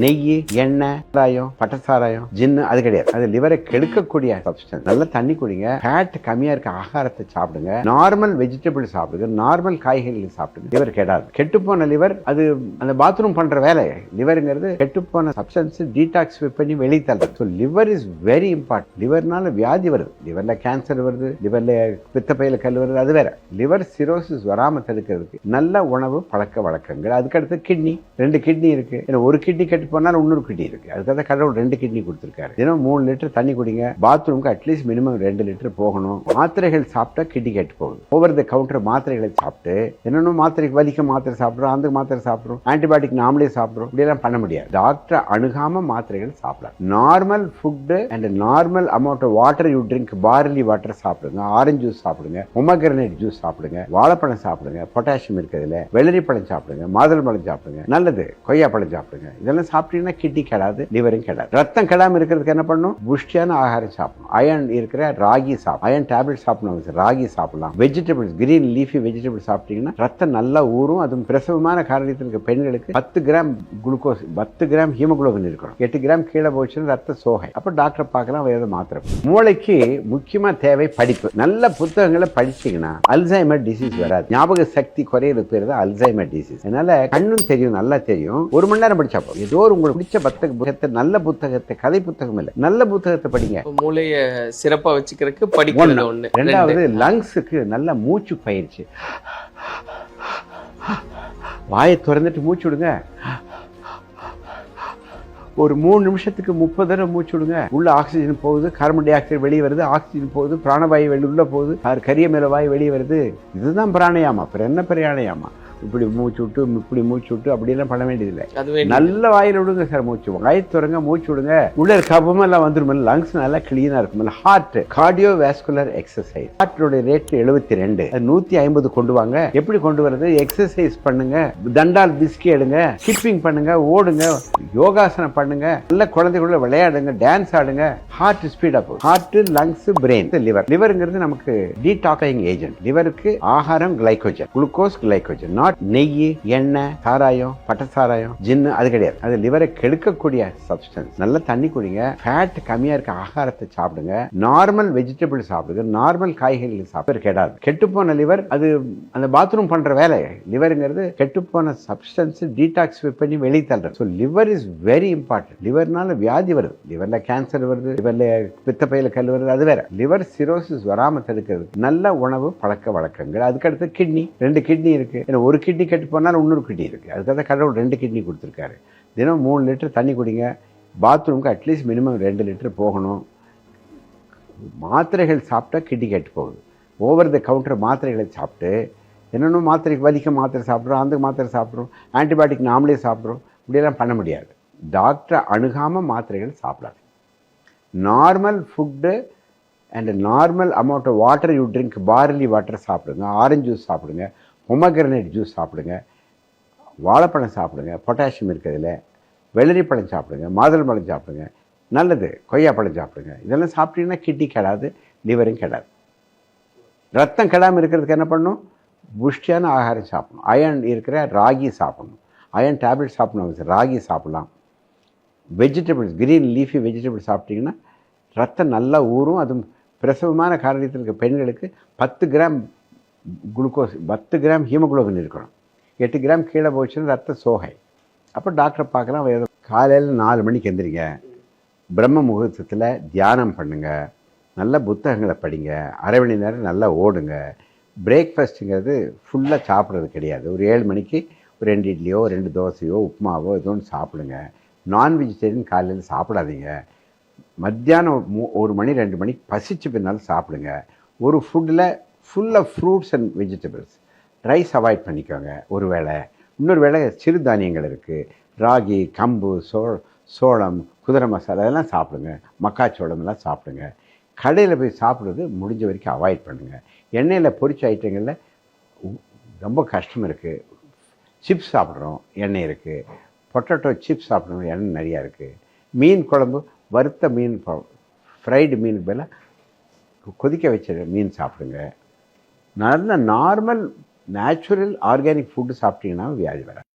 நெய் எண்ணெய் சாராயம் பட்டை சாராயம் ஜின்னு அது கிடையாது. அது லிவரை கெடுக்கக்கூடிய சப்ஸ்டன்ஸ் நல்லா தண்ணி குடிங்க. ஃபேட் கம்மியா இருக்க ஆகாரத்தை சாப்பிடுங்க. நார்மல் வெஜிடபிள் சாப்பிடுங்க. நார்மல் காய்கறிகள் சாப்பிடுங்க. லிவர் கெடாது. கெட்டுப்போன லிவர் அது அந்த பாத்ரூம் பண்ற வேலை. லிவருங்கிறது கெட்டுப்போன சப்ஸ்டன்ஸ் டீடாக்ஸ் பண்ணி வெளியே தள்ளுறது so liver is very important லிவர்னால வியாதி வருது. லிவர்ல கேன்சர் வருது. லிவர்ல பித்தப்பையில கல் வருது. அது வேற. லிவர் சிரோசிஸ் வராம தடுக்கிறதுக்கு நல்ல உணவு பழக்க வழக்கங்கள். அதுக்கடுத்து கிட்னி ரெண்டு கிட்னி இருக்கு. ஏன்னா ஒரு கிட்னி கெட்டு போனால் இன்னொரு கிட்னி இருக்கு. அதுக்காக கடவுள் ரெண்டு கிட்னி கொடுத்துருக்காரு. தினம் மூணு லிட்டர் தண்ணி குடிங்க. பாத்ரூம்க்கு அட்லீஸ்ட் மினிமம் ரெண்டு லிட்டர் போகணும். மாத்திரைகள் சாப்பிட்டா கிட்னி கேட்டு போகணும் ஓவர் த கவுண்டர் மாத்திரைகளை சாப்பிட்டு என்னென்ன மாத்திரைக்கு வலிக்க மாத்திரை சாப்பிட்றோம் அந்த மாத்திரை சாப்பிட்றோம் ஆன்டிபயோட்டிக் நாமளே சாப்பிட்றோம். இப்படியெல்லாம் பண்ண முடியாது. டாக்டர் அணுகாம மாத்திரைகள் சாப்பிடலாம். Normal food and normal amount of water you drink barley water சாப்பிடுங்க. ஆரஞ்சு ஜூஸ் சாப்பிடுங்க. உமகிரனேட் ஜூஸ் சாப்பிடுங்க. வாழைப்பழம் சாப்பிடுங்க. பொட்டாசியம் இருக்கிறதுல. வெள்ளரி பழம் சாப்பிடுங்க. மாதுளை பழம் சாப்பிடுங்க. நல்லது. கொய்யா பழம் சாப்பிடுங்க. இதெல்லாம் சாப்பிட்டீங்கன்னா கிட்னி கெடாது லிவரும் கெடாது. ரத்தம் கெடாமல் இருக்கிறதுக்கு என்ன பண்ணும் புஷ்டியான ஆகாரம் சாப்பிடணும். அயன் இருக்கிற ராகி சாப்பிடும் அயன் டேப்லெட் சாப்பிடணும். ராகி சாப்பிடலாம். வெஜிடபிள்ஸ் கிரீன் லீஃபி வெஜிடபிள் சாப்பிட்டீங்கன்னா ரத்தம் நல்லா ஊறும். அதுவும் பிரசவமான காரணத்தில் இருக்க பெண்களுக்கு பத்து கிராம் குளுக்கோஸ் பத்து கிராம் ஹீமோகுளோபின் இருக்கணும். எட்டு கிராம் கீழே போச்சுன்னா ரத்த சோகை. அப்போ டாக்டர் பார்க்கலாம் வேறு மாத்திரை மூளைக்கு முக்கியமாக தேவை படிப்பு. நல்ல புத்தகங்களை படிச்சீங்கன்னா அல்சைமர் டிசீஸ் வராது. ஞாபக சக்தி குறையிறது பேர் தான் அல்சைமர் டிசீஸ் அதனால கண்ணும் தெரியும் நல்லா தெரியும். ஒரு மணி நேரம் படிச்சா போதும். ஏதோ ஒரு உங்களுக்கு பிடிச்ச பத்த புத்தகத்தை நல்ல புத்தகத்தை கதை புத்தகம் இல்லை. நல்ல புத்தகத்தை படிங்க. மூளைய சிறப்பா வச்சுக்கிறதுக்கு ஒண்ணு. ரெண்டு. ரெண்டாவது லங்ஸுக்கு நல்ல மூச்சு பயிற்சி. வாயை திறந்துட்டு மூச்சு விடுங்க. ஒரு மூணு நிமிஷத்துக்கு முப்பது தடவை மூச்சு விடுங்க. உள்ள ஆக்சிஜன் போகுது கார்பன் டை ஆக்சைடு வெளியே வருது ஆக்சிஜன் போகுது பிராணவாயு வெளியே உள்ள போகுது கரிய மேல வாயு வெளியே வருது. இதுதான் பிராணயாமா அப்புறம் என்ன பிராணயாமா? இப்படி மூச்சு விட்டு இப்படி மூச்சு விட்டு அப்படியெல்லாம் பண்ண வேண்டியதில்லை. நல்ல வாயில விடுங்க சார் மூச்சு வாய் துறங்க மூச்சு விடுங்க. உள்ள கபமெல்லாம் வந்துடும் லங்ஸ் நல்லா கிளீனா இருக்கும். ஹார்ட் கார்டியோ வேஸ்குலர் எக்ஸசைஸ் ஹார்ட்டோட ரேட் எழுபத்தி ரெண்டு நூத்தி ஐம்பது கொண்டு வாங்க. எப்படி கொண்டு வரது எக்ஸசைஸ் பண்ணுங்க. தண்டால் பிஸ்கி எடுங்க. ஸ்கிப்பிங் பண்ணுங்க. ஓடுங்க. யோகாசனம் பண்ணுங்க. நல்ல குழந்தைகளோட விளையாடுங்க. டான்ஸ் ஆடுங்க. Heart speed up heart lungs brain liver லிவருங்கிறது நமக்கு டீடாக்சிங் ஏஜென்ட் லிவருக்கு ஆகாரம் கிளைகோஜன் குளுக்கோஸ் கிளைகோஜன் நாட் நெய் எண்ணெய் சாராயம் பட்டை சாராயம் ஜின்னு அது கிடையாது. அது லிவரை கெடுக்கக்கூடிய சப்ஸ்டன்ஸ் நல்லா தண்ணி குடிங்க. ஃபேட் கம்மியா இருக்க ஆகாரத்தை சாப்பிடுங்க. நார்மல் வெஜிடபிள் சாப்பிடுங்க. நார்மல் காய்கறிகள் சாப்பிட்டு கெடாது. கெட்டுப்போன லிவர் அது அந்த பாத்ரூம் பண்ற வேலை. லிவருங்கிறது கெட்டுப்போன சப்ஸ்டன்ஸ் டீடாக்ஸிஃபை பண்ணி வெளியே தள்ளுறது. So liver is very important லிவர்னால வியாதி வருது. லிவரில் கேன்சர் வருது. லிவரில் பித்தப்பையில் கல் வருது. அது வேற. லிவர் சிரோசிஸ் வராமல் தடுக்கிறது. நல்ல உணவு பழக்க வழக்கங்கள். அதுக்கடுத்து கிட்னி ரெண்டு கிட்னி இருக்கு. ஒரு கிட்னி கெட்டு போனால் இன்னொரு கிட்னி இருக்குது அதுக்காக கடவுள் ரெண்டு கிட்னி கொடுத்துருக்காரு. தினம் மூணு லிட்டர் தண்ணி குடிங்க. பாத்ரூம்க்கு அட்லீஸ்ட் மினிமம் ரெண்டு லிட்டர் போகணும். மாத்திரைகள் சாப்பிட்டா கிட்னி கெட்டு போகுது. ஓவர் த கவுண்டர் மாத்திரைகளை சாப்பிட்டு என்னென்ன மாத்திரைக்கு வலிக்க மாத்திரை சாப்பிட்றோம் அந்த மாத்திரை சாப்பிட்றோம் ஆன்டிபயோட்டிக் நாமளே சாப்பிட்றோம் இப்படியெல்லாம் பண்ண முடியாது. டாக்டரை அணுகாமல் மாத்திரைகள் சாப்பிடாது. Normal food and normal amount of water you drink barley water சாப்பிடுங்க ஆரஞ்சு ஜூஸ் சாப்பிடுங்க பொமக்ரனேட் ஜூஸ் சாப்பிடுங்க. வாழைப்பழம் சாப்பிடுங்க. பொட்டாசியம் இருக்கிறதுல. வெள்ளரி பழம் சாப்பிடுங்க. மாதுளை பழம் சாப்பிடுங்க. நல்லது. கொய்யா பழம் சாப்பிடுங்க. இதெல்லாம் சாப்பிட்டீங்கன்னா கிட்னி கெடாது லிவரும் கெடாது. ரத்தம் கெடாமல் இருக்கிறதுக்கு என்ன பண்ணணும்? புஷ்டியான ஆகாரம் சாப்பிடணும். அயன் இருக்கிற ராகி சாப்பிடணும். அயன் டேப்லெட் சாப்பிடணும். ராகி சாப்பிடலாம். வெஜிடபிள்ஸ் க்ரீன் லீஃபி வெஜிடபிள் சாப்பிட்டீங்கன்னா ரத்தம் நல்லா ஊறும். அதுவும் பிரசவமான காரணத்தில் இருக்க பெண்களுக்கு பத்து கிராம் குளுக்கோஸ் பத்து கிராம் ஹீமோகுளோபின் இருக்கணும். எட்டு கிராம் கீழே போச்சுன்னா ரத்த சோகை. அப்போ டாக்டரை பார்க்கலாம் ஏதோ காலையில் நாலு மணிக்கு எந்திரிங்க. பிரம்ம முகூர்த்தத்தில் தியானம் பண்ணுங்கள் நல்ல புத்தகங்களை படிங்க. அரை மணி நேரம் நல்லா ஓடுங்க. பிரேக்ஃபாஸ்ட்டுங்கிறது ஃபுல்லாக சாப்பிட்றது கிடையாது. ஒரு ஏழு மணிக்கு ஒரு ரெண்டு இட்லியோ ரெண்டு தோசையோ உப்புமாவோ ஏதோ ஒன்று சாப்பிடுங்க. நான் வெஜிடேரியன் காலையில் சாப்பிடாதீங்க. மத்தியானம் மூ- ஒரு மணி ரெண்டு மணிக்கு பசிச்சு பின்னால் சாப்பிடுங்க. ஒரு ஃபுட்டில் full of fruits and vegetables rice avoid பண்ணிக்கோங்க. ஒரு வேளை. இன்னொரு வேளை சிறுதானியங்கள் இருக்குது ராகி கம்பு சோ சோளம் குதிரை மசாலா இதெல்லாம் சாப்பிடுங்க. மக்காச்சோளம் எல்லாம் சாப்பிடுங்க. கடையில் போய் சாப்பிட்றது முடிஞ்ச வரைக்கும் அவாய்ட் பண்ணுங்கள் எண்ணெயில் பொரிச்ச ஐட்டங்களில் ரொம்ப கஷ்டம் இருக்குது சிப்ஸ் சாப்பிட்றோம். எண்ணெய் இருக்குது பொட்டேட்டோ சிப்ஸ் சாப்பிட்றோம். எண்ணெய் நிறையா இருக்குது மீன் குழம்பு வறுத்த மீன் ஃப்ரைடு மீனுக்கு பதிலாக கொதிக்க வச்ச மீன் சாப்பிடுங்க. நல்ல நார்மல் நேச்சுரல் ஆர்கானிக் ஃபுட்டு சாப்பிட்டீங்கன்னா வியாதி வராது.